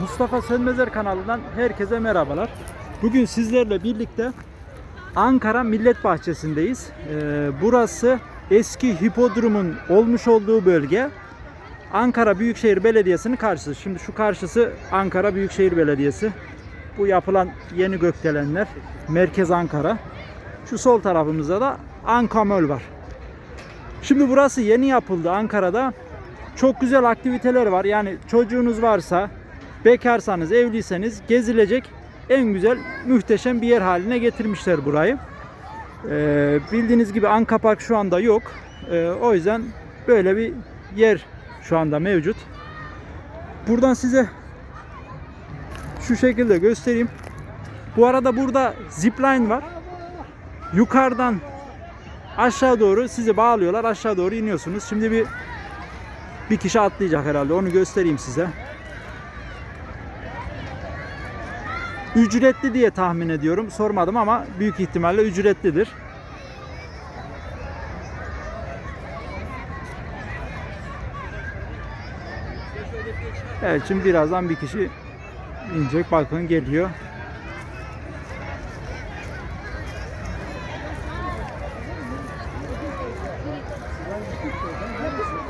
Mustafa Sönmezer kanalından herkese merhabalar. Bugün sizlerle birlikte Ankara Millet Bahçesi'ndeyiz. Ee, burası eski hipodromun olmuş olduğu bölge. Ankara Büyükşehir Belediyesi'nin karşısı. Şimdi şu karşısı Ankara Büyükşehir Belediyesi. Bu yapılan yeni gökdelenler Merkez Ankara. Şu sol tarafımızda da Ankamöl var. Şimdi burası yeni yapıldı Ankara'da. Çok güzel aktiviteler var. Yani çocuğunuz varsa, bekarsanız, evliyseniz gezilecek en güzel, muhteşem bir yer haline getirmişler burayı. Ee, bildiğiniz gibi Anka Park şu anda yok. Ee, o yüzden böyle bir yer şu anda mevcut. Buradan size şu şekilde göstereyim. Bu arada burada zipline var. Yukarıdan aşağı doğru sizi bağlıyorlar. Aşağı doğru iniyorsunuz. Şimdi bir bir kişi atlayacak herhalde. Onu göstereyim size. Ücretli diye tahmin ediyorum. Sormadım ama büyük ihtimalle ücretlidir. Evet şimdi birazdan bir kişi inecek. Bakın geliyor.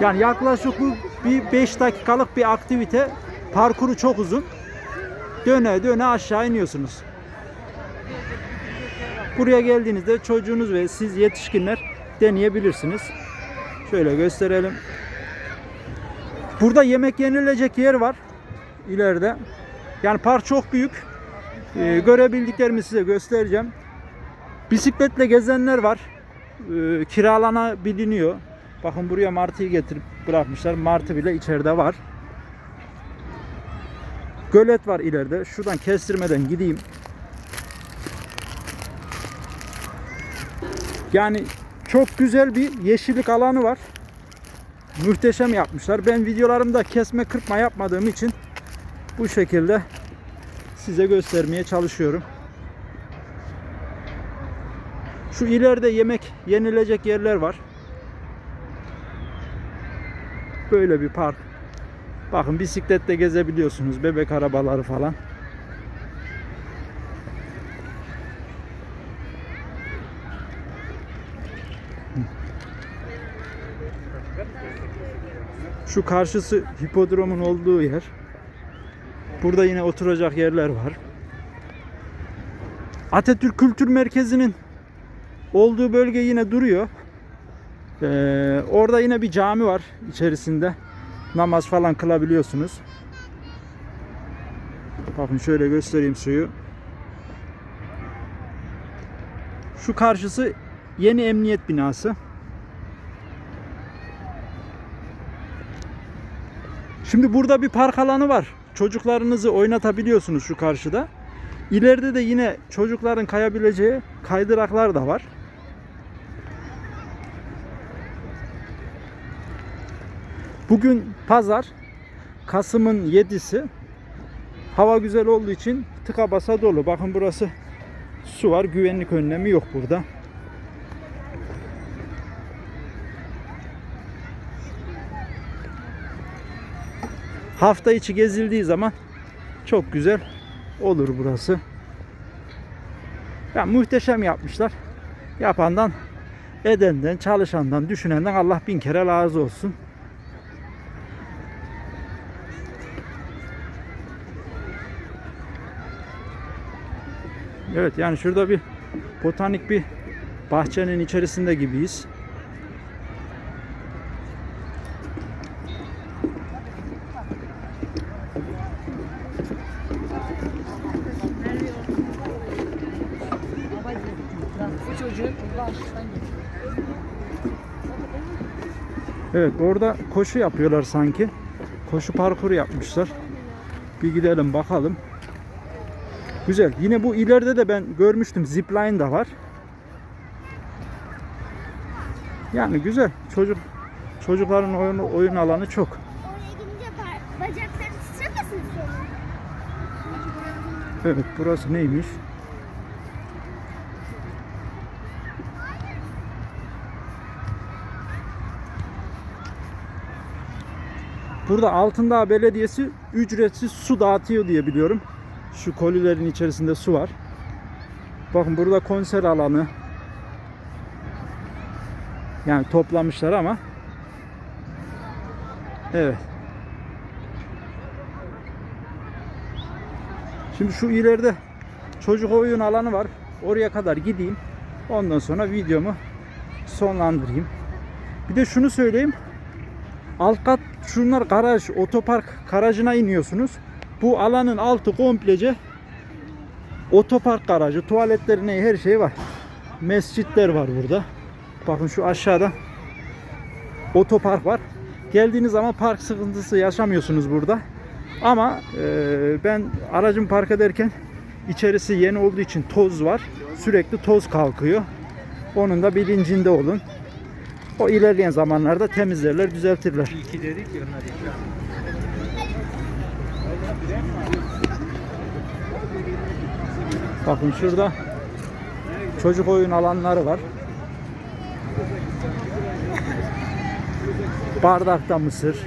Yani yaklaşık bir 5 dakikalık bir aktivite. Parkuru çok uzun. Döne döne aşağı iniyorsunuz. Buraya geldiğinizde çocuğunuz ve siz yetişkinler deneyebilirsiniz. Şöyle gösterelim. Burada yemek yenilecek yer var. ileride. Yani park çok büyük. Ee, görebildiklerimi size göstereceğim. Bisikletle gezenler var. Ee, kiralanabiliyor. Bakın buraya martıyı getirip bırakmışlar. Martı bile içeride var. Gölet var ileride. Şuradan kestirmeden gideyim. Yani çok güzel bir yeşillik alanı var. Muhteşem yapmışlar. Ben videolarımda kesme kırpma yapmadığım için bu şekilde size göstermeye çalışıyorum. Şu ileride yemek yenilecek yerler var. Böyle bir park. Bakın bisikletle gezebiliyorsunuz. Bebek arabaları falan. Şu karşısı hipodromun olduğu yer. Burada yine oturacak yerler var. Atatürk Kültür Merkezi'nin olduğu bölge yine duruyor. Ee, orada yine bir cami var içerisinde. Namaz falan kılabiliyorsunuz. Bakın şöyle göstereyim suyu. Şu karşısı yeni emniyet binası. Şimdi burada bir park alanı var. Çocuklarınızı oynatabiliyorsunuz şu karşıda. İleride de yine çocukların kayabileceği kaydıraklar da var. Bugün pazar. Kasım'ın 7'si. Hava güzel olduğu için tıka basa dolu. Bakın burası su var. Güvenlik önlemi yok burada. Hafta içi gezildiği zaman çok güzel olur burası. Ya muhteşem yapmışlar. Yapandan, edenden, çalışandan, düşünenden Allah bin kere razı olsun. Evet yani şurada bir botanik bir bahçenin içerisinde gibiyiz. Evet orada koşu yapıyorlar sanki. Koşu parkuru yapmışlar. Bir gidelim bakalım. Güzel. Yine bu ileride de ben görmüştüm. Zipline da var. Yani güzel. Çocuk çocukların oyun oyun alanı çok. Oraya gidince par- bacakları titremesin senin. Evet burası neymiş? Burada Altındağ Belediyesi ücretsiz su dağıtıyor diye biliyorum. Şu kolilerin içerisinde su var. Bakın burada konser alanı. Yani toplamışlar ama. Evet. Şimdi şu ileride çocuk oyun alanı var. Oraya kadar gideyim. Ondan sonra videomu sonlandırayım. Bir de şunu söyleyeyim. Alt kat şunlar garaj, otopark garajına iniyorsunuz. Bu alanın altı komplece otopark garajı, tuvaletleri ne her şey var. Mescitler var burada. Bakın şu aşağıda otopark var. Geldiğiniz zaman park sıkıntısı yaşamıyorsunuz burada. Ama e, ben aracımı park ederken içerisi yeni olduğu için toz var. Sürekli toz kalkıyor. Onun da bilincinde olun. O ilerleyen zamanlarda temizlerler, düzeltirler. İki dedik ya. Bakın şurada çocuk oyun alanları var. Bardakta mısır,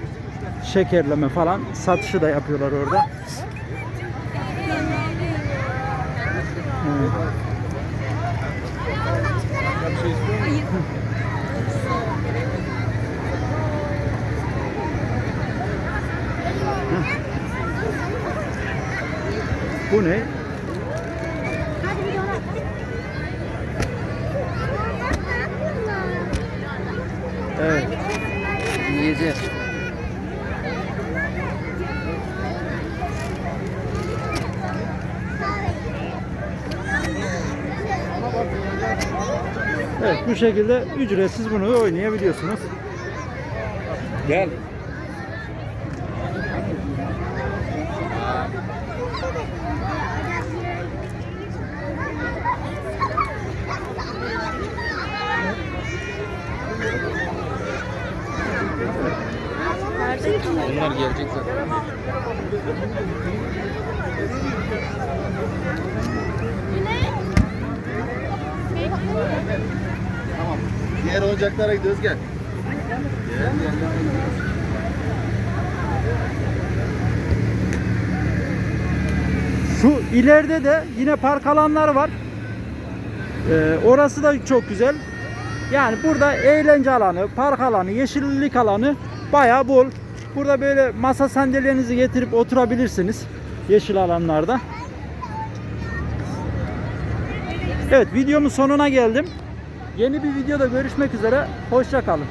şekerleme falan satışı da yapıyorlar orada. Evet. Bu ne? Evet. Yiyeceğiz. Evet bu şekilde ücretsiz bunu oynayabiliyorsunuz. Gel. Oyuncaklara gidiyoruz gel. Şu ileride de yine park alanları var. Ee, orası da çok güzel. Yani burada eğlence alanı, park alanı, yeşillik alanı bayağı bol. Burada böyle masa sandalyenizi getirip oturabilirsiniz yeşil alanlarda. Evet videomun sonuna geldim. Yeni bir videoda görüşmek üzere. Hoşça kalın.